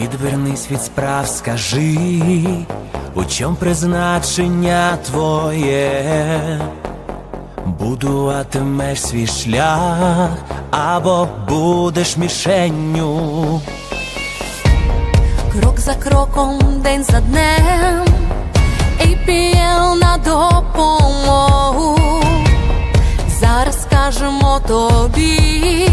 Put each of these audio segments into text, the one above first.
відведись від справ, скажи, у чом призначення твоє, будуватимеш свій шлях або будеш мішенню. Крок за кроком, день за днем, APL на допомогу. Зараз скажемо тобі,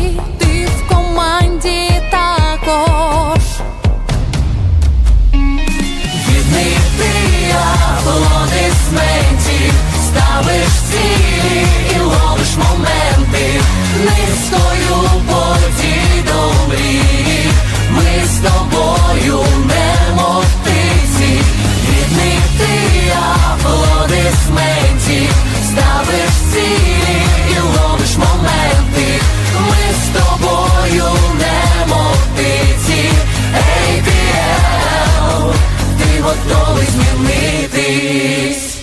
готовий змінитись.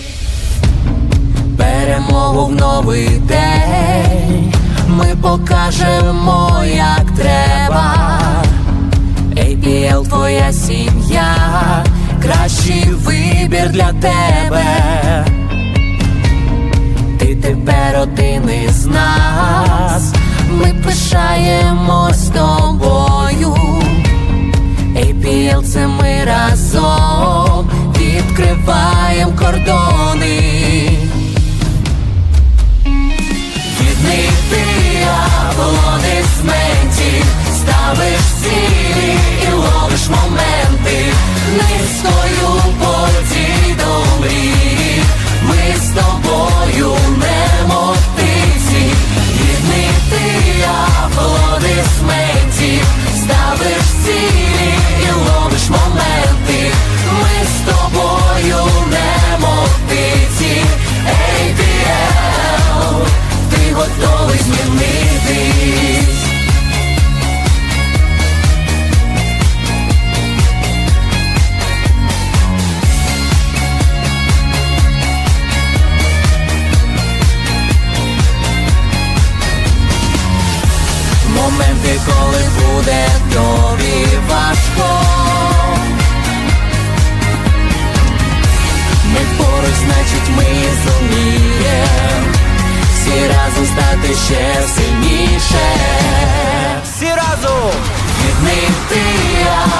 Перемогу в новий день ми покажемо, як треба. APL твоя сім'я, кращий вибір для тебе. Ти тепер один із нас, ми пишаємось моменти, ми з тобою не мотиці, APL ти готовий змінитись. Моменти, коли буде тобі важко. стати ще сильніше. Всі разом Відник ти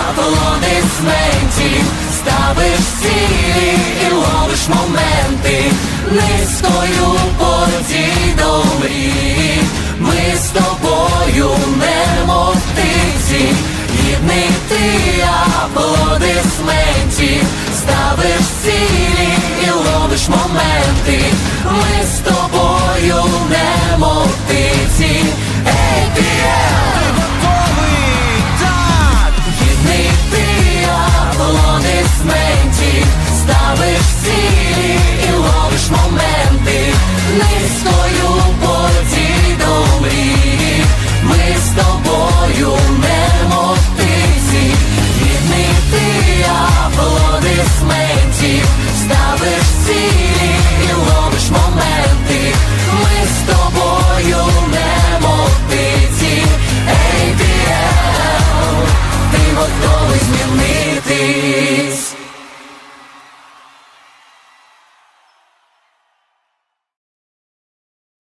аплодисментів, ставиш цілі і ловиш моменти, низкою поді до мрій Ми з тобою не мотивці, гідний ти аплодисментів, ставиш цілі і ловиш моменти.